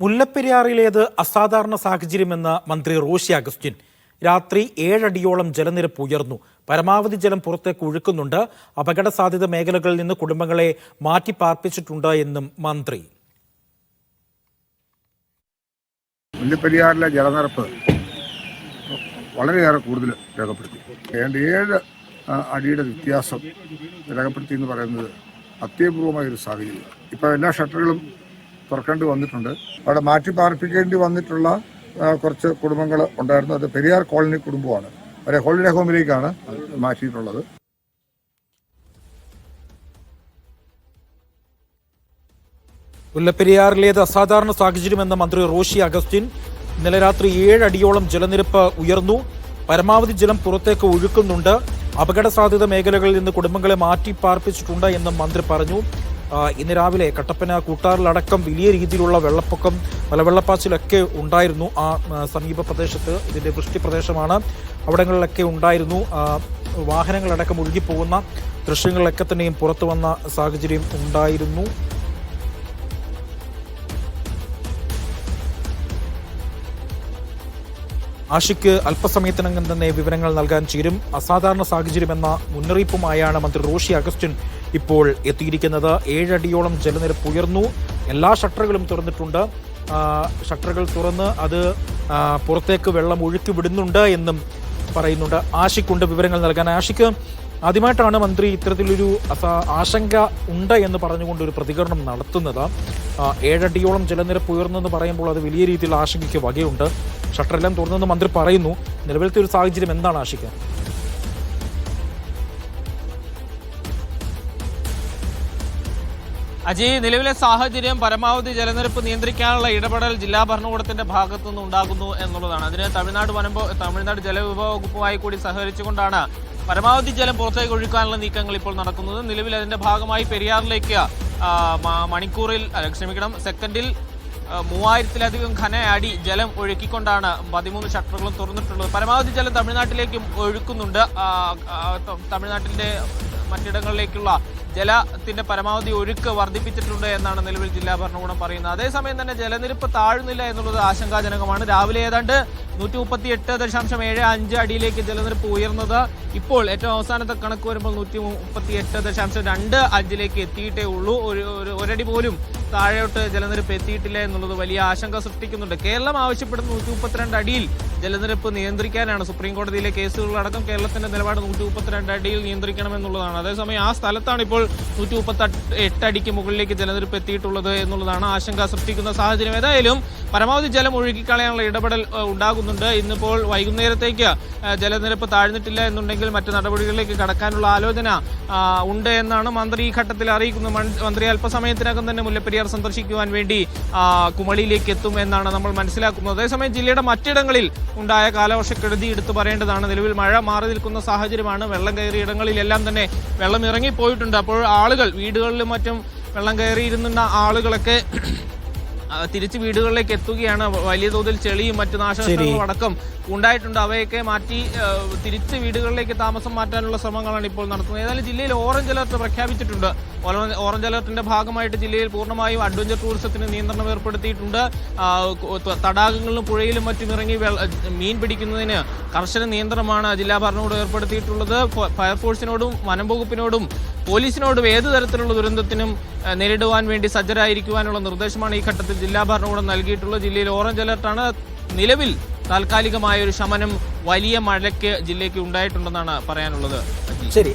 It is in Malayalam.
മുല്ലപ്പെരിയാറിലേത് അസാധാരണ സാഹചര്യമെന്ന് മന്ത്രി റോഷി അഗസ്റ്റിൻ. രാത്രി ഏഴടിയോളം ജലനിരപ്പ് ഉയർന്നു. പരമാവധി ജലം പുറത്തേക്ക് ഒഴുക്കുന്നുണ്ട്. അപകട സാധ്യത മേഖലകളിൽ നിന്ന് കുടുംബങ്ങളെ മാറ്റി പാർപ്പിച്ചിട്ടുണ്ട് എന്നും മന്ത്രി. മുല്ലപ്പെരിയാറിലെ ജലനിരപ്പ് വളരെയേറെ കൂടുതൽ രേഖപ്പെടുത്തി. ഏതാണ്ട് ഏഴ് അടിയുടെ വ്യത്യാസം രേഖപ്പെടുത്തി എന്ന് പറയുന്നത് അത്യപൂർവമായ ഒരു സാഹചര്യം ഇപ്പോൾ എല്ലാ ഷട്ടറുകളും തുറക്കേണ്ടി വന്നിട്ടുണ്ട്. അവിടെ മാറ്റി പാർപ്പിക്കേണ്ടി വന്നിട്ടുള്ള കുറച്ച് കുടുംബങ്ങൾ ഉണ്ടായിരുന്നു. അത് പെരിയാർ കോളനി കുടുംബമാണ്. അവരെ ഹോളിഡേ ഹോമിലേക്കാണ് മാറ്റിയിട്ടുള്ളത്. മുല്ലപ്പെരിയാറിലേത് അസാധാരണ സാഹചര്യമെന്ന മന്ത്രി റോഷി അഗസ്റ്റിൻ ഇന്നലെ രാത്രി ഏഴടിയോളം ജലനിരപ്പ് ഉയർന്നു. പരമാവധി ജലം പുറത്തേക്ക് ഒഴുക്കുന്നുണ്ട്. അപകട സാധ്യത മേഖലകളിൽ നിന്ന് കുടുംബങ്ങളെ മാറ്റി പാർപ്പിച്ചിട്ടുണ്ട് എന്നും മന്ത്രി പറഞ്ഞു. ഇന്ന് രാവിലെ കട്ടപ്പന കൂട്ടാറിലടക്കം വലിയ രീതിയിലുള്ള വെള്ളപ്പൊക്കം മലവെള്ളപ്പാച്ചിലൊക്കെ ഉണ്ടായിരുന്നു ആ സമീപ പ്രദേശത്ത്. ഇതിന്റെ വൃഷ്ടി പ്രദേശമാണ് അവിടങ്ങളിലൊക്കെ ഉണ്ടായിരുന്നു. വാഹനങ്ങളടക്കം ഒഴുകിപ്പോകുന്ന ദൃശ്യങ്ങളിലൊക്കെ തന്നെയും പുറത്തു വന്ന സാഹചര്യം ഉണ്ടായിരുന്നു. ആഷിക്ക് അല്പസമയത്തിനകം തന്നെ വിവരങ്ങൾ നൽകാൻ ചേരും. അസാധാരണ സാഹചര്യമെന്ന മുന്നറിയിപ്പുമായാണ് മന്ത്രി റോഷി അഗസ്റ്റിൻ ഇപ്പോൾ എത്തിയിരിക്കുന്നത് ഏഴടിയോളം ജലനിരപ്പ് ഉയർന്നു. എല്ലാ ഷട്ടറുകളും തുറന്നിട്ടുണ്ട്. ഷട്ടറുകൾ തുറന്ന് അത് പുറത്തേക്ക് വെള്ളം ഒഴുക്കി വിടുന്നുണ്ട് എന്നും പറയുന്നുണ്ട്. ആഷിക്കുണ്ട് വിവരങ്ങൾ നൽകാൻ. ആഷിക്ക് ആദ്യമായിട്ടാണ് മന്ത്രി ഇത്തരത്തിലൊരു ആശങ്ക ഉണ്ട് എന്ന് പറഞ്ഞുകൊണ്ട് ഒരു പ്രതികരണം നടത്തുന്നത്. ഏഴടിയോളം ജലനിരപ്പ് ഉയർന്നെന്ന് പറയുമ്പോൾ അത് വലിയ രീതിയിൽ ആശങ്കയ്ക്ക് വകയുണ്ട്. ഷട്ടറെല്ലാം തുറന്നെന്ന് മന്ത്രി പറയുന്നു. നിലവിലത്തെ ഒരു സാഹചര്യം എന്താണ് ആശിക്ക? അജയ് നിലവിലെ സാഹചര്യം പരമാവധി ജലനിരപ്പ് നിയന്ത്രിക്കാനുള്ള ഇടപെടൽ ജില്ലാ ഭരണകൂടത്തിന്റെ ഭാഗത്തു നിന്ന് ഉണ്ടാകുന്നു എന്നുള്ളതാണ്. അതിന് തമിഴ്നാട് വനംപോ തമിഴ്നാട് ജലവിഭവ വകുപ്പുമായി കൂടി സഹകരിച്ചുകൊണ്ടാണ് പരമാവധി ജലം പുറത്തേക്ക് ഒഴുക്കാനുള്ള നീക്കങ്ങൾ ഇപ്പോൾ നടക്കുന്നത്. നിലവിൽ അതിന്റെ ഭാഗമായി പെരിയാറിലേക്ക് മണിക്കൂറിൽ ക്ഷമിക്കണം സെക്കൻഡിൽ മൂവായിരത്തിലധികം ഘന അടി ജലം ഒഴുക്കിക്കൊണ്ടാണ് പതിമൂന്ന് ഷട്ടറുകളും തുറന്നിട്ടുള്ളത്. പരമാവധി ജലം തമിഴ്നാട്ടിലേക്കും ഒഴുക്കുന്നുണ്ട്. തമിഴ്നാട്ടിന്റെ മറ്റിടങ്ങളിലേക്കുള്ള ജലത്തിന്റെ പരമാവധി ഒഴുക്ക് വർദ്ധിപ്പിച്ചിട്ടുണ്ട് എന്നാണ് നിലവിൽ ജില്ലാ ഭരണകൂടം പറയുന്നത്. അതേസമയം തന്നെ ജലനിരപ്പ് താഴുന്നില്ല എന്നുള്ളത് ആശങ്കാജനകമാണ്. രാവിലെ ഏതാണ്ട് നൂറ്റി മുപ്പത്തി എട്ട് ദശാംശം ഏഴ് അഞ്ച് അടിയിലേക്ക് ജലനിരപ്പ് ഉയർന്നത് ഇപ്പോൾ ഏറ്റവും അവസാനത്തെ കണക്ക് വരുമ്പോൾ നൂറ്റി മുപ്പത്തി എട്ട് ദശാംശം രണ്ട് അഞ്ചിലേക്ക് എത്തിയിട്ടേ ഉള്ളൂ. ഒരു ഒരു- ഒരടി പോലും താഴോട്ട് ജലനിരപ്പ് എത്തിയിട്ടില്ല എന്നുള്ളത് വലിയ ആശങ്ക സൃഷ്ടിക്കുന്നുണ്ട്. കേരളം ആവശ്യപ്പെടുന്ന നൂറ്റി മുപ്പത്തിരണ്ട് അടിയിൽ ജലനിരപ്പ് നിയന്ത്രിക്കാനാണ് സുപ്രീം കോടതിയിലെ കേസുകളടക്കം കേരളത്തിന്റെ നിലപാട് നൂറ്റി മുപ്പത്തിരണ്ട് അടിയിൽ നിയന്ത്രിക്കണമെന്നുള്ളതാണ്. അതേസമയം ആ സ്ഥലത്താണ് ഇപ്പോൾ നൂറ്റി മുപ്പത്തി എട്ട് അടിക്ക് മുകളിലേക്ക് ജലനിരപ്പ് എത്തിയിട്ടുള്ളത് എന്നുള്ളതാണ് ആശങ്ക സൃഷ്ടിക്കുന്ന സാഹചര്യം. ഏതായാലും പരമാവധി ജലം ഒഴുകിക്കളയാനുള്ള ഇടപെടൽ ഉണ്ടാകുന്നുണ്ട്. ഇന്നിപ്പോൾ വൈകുന്നേരത്തേക്ക് ജലനിരപ്പ് താഴ്ന്നിട്ടില്ല എന്നുണ്ടെങ്കിൽ മറ്റ് നടപടികളിലേക്ക് കടക്കാനുള്ള ആലോചന ഉണ്ട് എന്നാണ് മന്ത്രി ഈ ഘട്ടത്തിൽ അറിയിക്കുന്നത് മന്ത്രി അല്പസമയത്തിനകം തന്നെ മുല്ലപ്പെരിയാർ സന്ദർശിക്കുവാൻ വേണ്ടി കുമളിയിലേക്ക് എത്തും എന്നാണ് നമ്മൾ മനസ്സിലാക്കുന്നത്. അതേസമയം ജില്ലയുടെ മറ്റിടങ്ങളിൽ ഉണ്ടായ കാലവർഷക്കെടുതി എടുത്തു പറയേണ്ടതാണ്. നിലവിൽ മഴ മാറി നിൽക്കുന്ന സാഹചര്യമാണ്. വെള്ളം കയറിയ ഇടങ്ങളിലെല്ലാം തന്നെ വെള്ളം ഇറങ്ങിപ്പോയിട്ടുണ്ട്. അപ്പോൾ ആളുകൾ വീടുകളിലും മറ്റും വെള്ളം കയറിയിരുന്ന ആളുകളൊക്കെ തിരിച്ച് വീടുകളിലേക്ക് എത്തുകയാണ്. വലിയ തോതിൽ ചെളിയും മറ്റു നാശനഷ്ടങ്ങളും അടക്കം ഉണ്ടായിട്ടുണ്ട്. അവയൊക്കെ മാറ്റി തിരിച്ച് വീടുകളിലേക്ക് താമസം മാറ്റാനുള്ള ശ്രമങ്ങളാണ് ഇപ്പോൾ നടത്തുന്നത്. ഏതായാലും ജില്ലയിൽ ഓറഞ്ച് അലർട്ട് പ്രഖ്യാപിച്ചിട്ടുണ്ട്. ഓറഞ്ച് അലർട്ടിന്റെ ഭാഗമായിട്ട് ജില്ലയിൽ പൂർണമായും അഡ്വഞ്ചർ ടൂറിസത്തിന് നിയന്ത്രണം ഏർപ്പെടുത്തിയിട്ടുണ്ട്. തടാകങ്ങളിലും പുഴയിലും മറ്റും ഇറങ്ങി മീൻ പിടിക്കുന്നതിന് കർശന നിയന്ത്രണമാണ് ജില്ലാ ഭരണകൂടം ഏർപ്പെടുത്തിയിട്ടുള്ളത്. ഫയർഫോഴ്സിനോടും വനം വകുപ്പിനോടും പോലീസിനോടും ഏത് തരത്തിലുള്ള ദുരന്തത്തിനും നേരിടുവാൻ വേണ്ടി സജ്ജരായിരിക്കുവാനുള്ള നിർദ്ദേശമാണ് ഈ ഘട്ടത്തിൽ ജില്ലാ ഭരണകൂടം നൽകിയിട്ടുള്ളത്. ജില്ലയിൽ ഓറഞ്ച് അലർട്ടാണ് നിലവിൽ താൽക്കാലികമായ ഒരു ശമനം വലിയ മഴയ്ക്ക് ജില്ലയ്ക്ക് ഉണ്ടായിട്ടുണ്ടെന്നാണ് പറയാനുള്ളത്. ശരി.